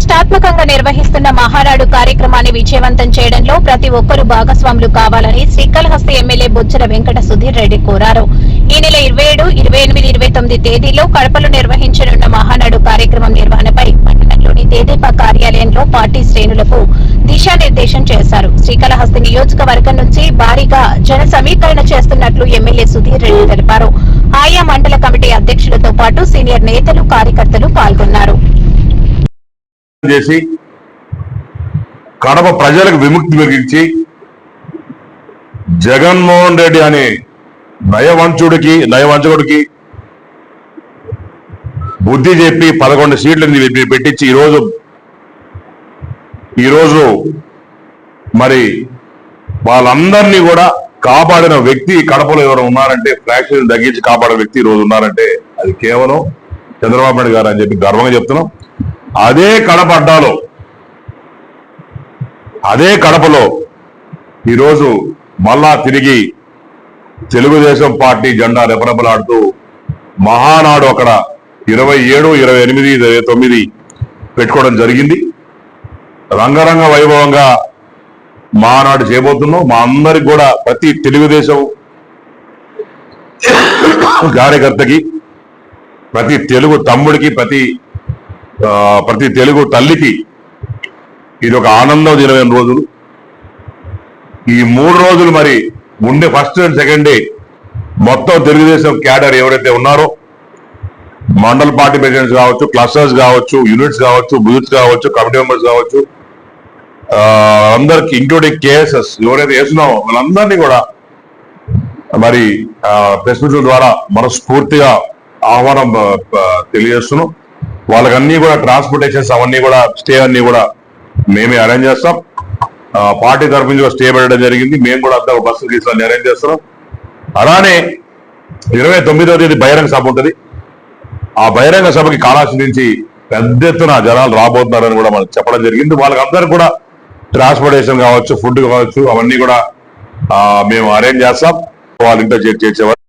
ప్రతిష్టాత్మకంగా నిర్వహిస్తున్న మహానాడు కార్యక్రమాన్ని విజయవంతం చేయడంలో ప్రతి ఒక్కరూ భాగస్వాములు కావాలని శ్రీకాళహస్తి ఎమ్మెల్యే బొచ్చర వెంకట సుధీర్ రెడ్డి కోరారు. ఈ నెల ఇరవై ఏడు ఇరవై ఎనిమిది ఇరవై తొమ్మిది తేదీలో కడపలో నిర్వహించనున్న మహానాడు కార్యక్రమం నిర్వహణపై పట్టణంలోని తేదేపా కార్యాలయంలో పార్టీ శ్రేణులకు దిశానిర్దేశం చేశారు. శ్రీకాళహస్తి నియోజకవర్గం నుంచి భారీగా జన సమీకరణ చేస్తున్నట్లు ఎమ్మెల్యే సుధీర్ రెడ్డి తెలిపారు. ఆయా మండల కమిటీ అధ్యక్షులతో పాటు సీనియర్ నేతలు కార్యకర్తలు చేసి కడప ప్రజలకు విముక్తి కలిగించి జగన్మోహన్ రెడ్డి అనే నయవంచుడికి నయవంచకుడికి బుద్ధి చెప్పి పదకొండు సీట్లని పెట్టించి ఈరోజు ఈరోజు మరి వాళ్ళందరినీ కూడా కాపాడిన వ్యక్తి కడపలో ఎవరు ఉన్నారంటే ఫ్రాక్షన్ తగ్గించి కాపాడిన వ్యక్తి ఈరోజు రోజు ఉన్నారంటే అది కేవలం చంద్రబాబు నాయుడు గారు అని చెప్పి గర్వంగా చెప్తున్నాం. అదే కడప అడ్డాలో అదే కడపలో ఈరోజు మళ్ళా తిరిగి తెలుగుదేశం పార్టీ జెండా రెపరెపలాడుతూ మహానాడు అక్కడ ఇరవై ఏడు ఇరవై ఎనిమిది ఇరవై తొమ్మిది పెట్టుకోవడం జరిగింది. రంగరంగ వైభవంగా మహానాడు చేయబోతున్నాం. మా అందరికి కూడా ప్రతి తెలుగుదేశం కార్యకర్తకి ప్రతి తెలుగు తమ్ముడికి ప్రతి ప్రతి తెలుగు తల్లికి ఇది ఒక ఆనందం దినమైన రోజులు ఈ మూడు రోజులు మరి ఉండే ఫస్ట్ అండ్ సెకండ్ డే మొత్తం తెలుగుదేశం క్యాడర్ ఎవరైతే ఉన్నారో మండల్ పార్టీ ప్రెసిడెంట్స్ కావచ్చు క్లస్టర్స్ కావచ్చు యూనిట్స్ కావచ్చు బూత్స్ కావచ్చు కమిటీ మెంబర్స్ కావచ్చు అందరికి ఇంక్లూడింగ్ కేఎస్ఎస్ ఎవరైతే వేస్తున్నామో వాళ్ళందరినీ కూడా మరి ప్రెస్ మీట్ల ద్వారా మనస్ఫూర్తిగా ఆహ్వానం తెలియజేస్తున్నాం. వాళ్ళకన్నీ కూడా ట్రాన్స్పోర్టేషన్స్ అవన్నీ కూడా స్టే అన్ని కూడా మేమే అరేంజ్ చేస్తాం. పార్టీ తరఫు నుంచి స్టే పెట్టడం జరిగింది. మేము కూడా అంతా బస్సులు తీసుకొని అరేంజ్ చేస్తున్నాం. అలానే ఇరవై తొమ్మిదవ తేదీ బహిరంగ సభ ఉంటుంది. ఆ బహిరంగ సభకి కాళాసి నుంచి పెద్ద ఎత్తున జనాలు రాబోతున్నారని కూడా మనకు చెప్పడం జరిగింది. వాళ్ళకందరూ కూడా ట్రాన్స్పోర్టేషన్ కావచ్చు ఫుడ్ కావచ్చు అవన్నీ కూడా మేము అరేంజ్ చేస్తాం. వాళ్ళ ఇంట్లో చేర్చేవారు.